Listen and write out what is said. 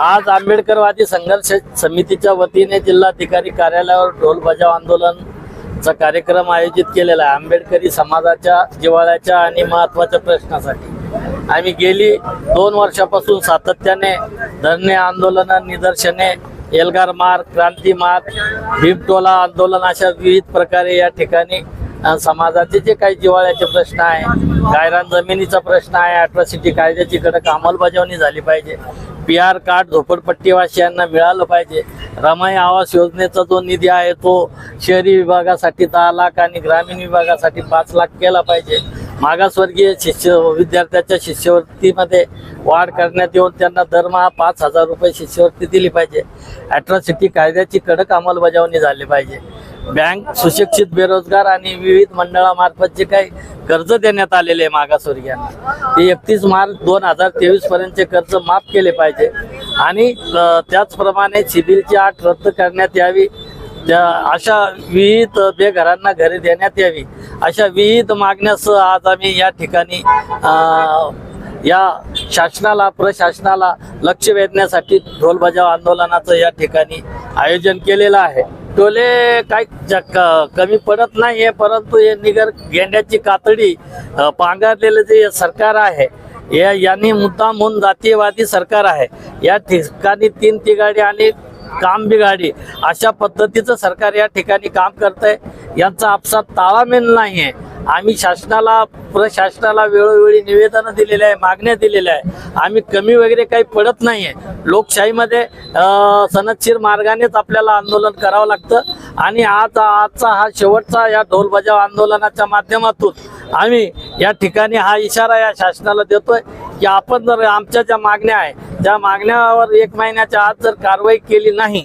आज आंबेडकरवादी संघर्ष समितीच्या वतीने जिल्हाधिकारी कार्यालयावर ढोल बजाव आंदोलनचा कार्यक्रम आयोजित केलेला आहे. आंबेडकरी समाजाच्या जिव्हाळ्याच्या आणि महत्त्वाच्या प्रश्नासाठी. आम्ही गेली दोन वर्षापासून सातत्याने धरणे आंदोलन निदर्शने एल्गार मार्ग क्रांती मार्ग भीमटोला आंदोलन अशा विविध प्रकारे या ठिकाणी समाजाचे जे काही जिव्हाळ्याचे प्रश्न आहे गायरान जमिनीचा प्रश्न आहे अट्रॉसिटी कायद्याची कडक अंमलबजावणी झाली पाहिजे. पी आर कार्ड झोपडपट्टीवासियांना मिळालं पाहिजे. रमाई आवास योजनेचा जो निधी आहे तो शहरी विभागासाठी दहा लाख आणि ग्रामीण विभागासाठी पाच लाख केला पाहिजे. मागासवर्गीय शिष्य विद्यार्थ्याच्या शिष्यवृत्तीमध्ये वाढ करण्यात येऊन त्यांना दरमहा पाच हजार रुपये शिष्यवृत्ती दिली पाहिजे. अट्रॉसिटी कायद्याची कडक अंमलबजावणी झाली पाहिजे. बँक सुशिक्षित बेरोजगार आणि विविध मंडळामार्फत जे काही कर्ज देण्यात आलेले आहे मागासवर्गीयांना ते एकतीस मार्च दोन हजार तेवीस पर्यंतचे कर्ज माफ केले पाहिजे. आणि त्याचप्रमाणे सिबिलची आठ रद्द करण्यात यावी. त्या अशा विविध बेघरांना घरे देण्यात यावी. अशा विविध मागण्यास आज आम्ही या ठिकाणी या शासनाला प्रशासनाला लक्ष वेधण्यासाठी ढोलबजाव आंदोलनाचं या ठिकाणी आयोजन केलेलं आहे. टोले काय क- कमी पडत नाही आहे परंतु हे निगर गेंड्याची कातडी पांघारलेलं पांघरलेलं जे सरकार आहे या यांनी मुद्दाम होऊन जातीयवादी सरकार आहे. या ठिकाणी तीन तिघाडी आणि काम बिघाडी अशा पद्धतीचं सरकार या ठिकाणी काम करतंय. यांचा आपसात ताळामेल नाही आहे आम्ही शासनाला प्रशासनाला वेळोवेळी निवेदनं दिलेले आहे मागण्या दिलेल्या आहे. आम्ही कमी वगैरे काही पडत नाही आहे लोकशाहीमध्ये सनदशीर मार्गानेच आपल्याला आंदोलन करावं लागतं. आणि आज आजचा हा शेवटचा या ढोलबजाव आंदोलनाच्या माध्यमातून आम्ही या ठिकाणी हा इशारा या शासनाला देतोय की आपण जर आमच्या ज्या मागण्या आहे त्या मागण्यावर एक महिन्याच्या आत जर कारवाई केली नाही